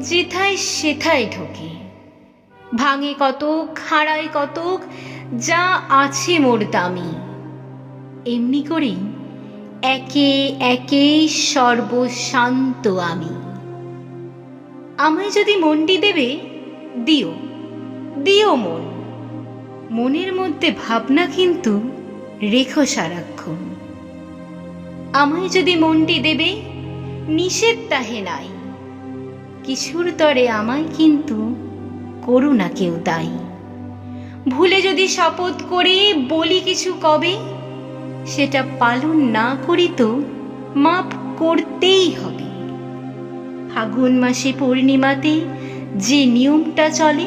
যেথায় সেথায় ঢোকে। ভাঙে কতক, হারায় কতক, যা আছে মোর দামি। এমনি করেই একে একে সর্বশান্ত আমি। আমায় যদি মনটি দেবে, দিও দিও মন। মনের মধ্যে ভাবনা কিন্তু রেখো সারাক্ষণ। আমায় যদি মনটি দেবে, নিষেধ তাহে নাই। কিছুর তরে আমায় কিন্তু করু না কেউ তাই। ভুলে যদি শপথ করে, বলি কিছু কবে? সেটা পালন না করি তো মাপ করতেই হবে। ফাগুন মাসে পূর্ণিমাতে যে নিয়মটা চলে,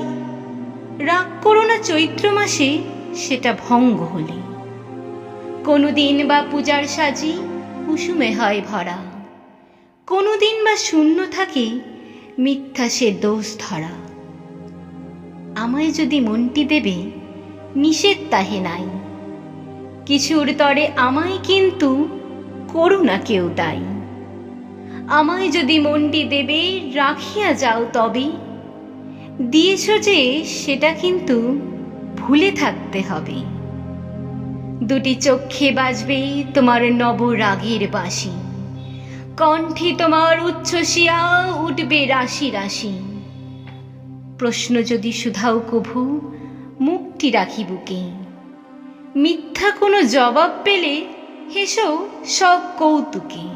রাগ করো না চৈত্র মাসে, সেটা ভঙ্গ হলে। কোনো দিন বা পূজার সাজি, কুসুমে হয় ভরা। কোনো দিন বা শূন্য থাকে মিথ্যা সে দোষ ধরা। আমায় যদি মনটি দেবে, নিষেধ তাহে নাই। কিছুর তরে আমায় কিন্তু করু না কেউ তাই আমায় যদি মনটি দেবে, রাখিয়া যাও তবে। দিয়েছ যে, সেটা কিন্তু ভুলে থাকতে হবে। দুটি চক্ষে বাজবে তোমার নব রাগের বাঁশি কণ্ঠে তোমার উচ্ছ্বসিয়া উঠবে রাশি রাশি। প্রশ্ন যদি শুধাও কভু, মুক্তি রাখি বুকে মিথ্যা কোনো জবাব পেলে হেসো সব কৌতুকে।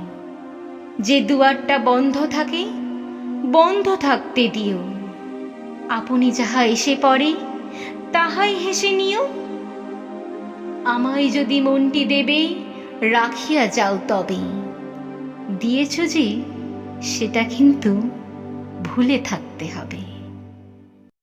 যে দুয়ারটা বন্ধ থাকে, বন্ধ থাকতে দিও। আপনি যাহা এসে পড়ে, তাহাই হেসে নিও। আমায় যদি মনটি দেবে, রাখিয়া যাও তবে। দিয়েছ যে সেটা কিন্তু ভুলে থাকতে হবে।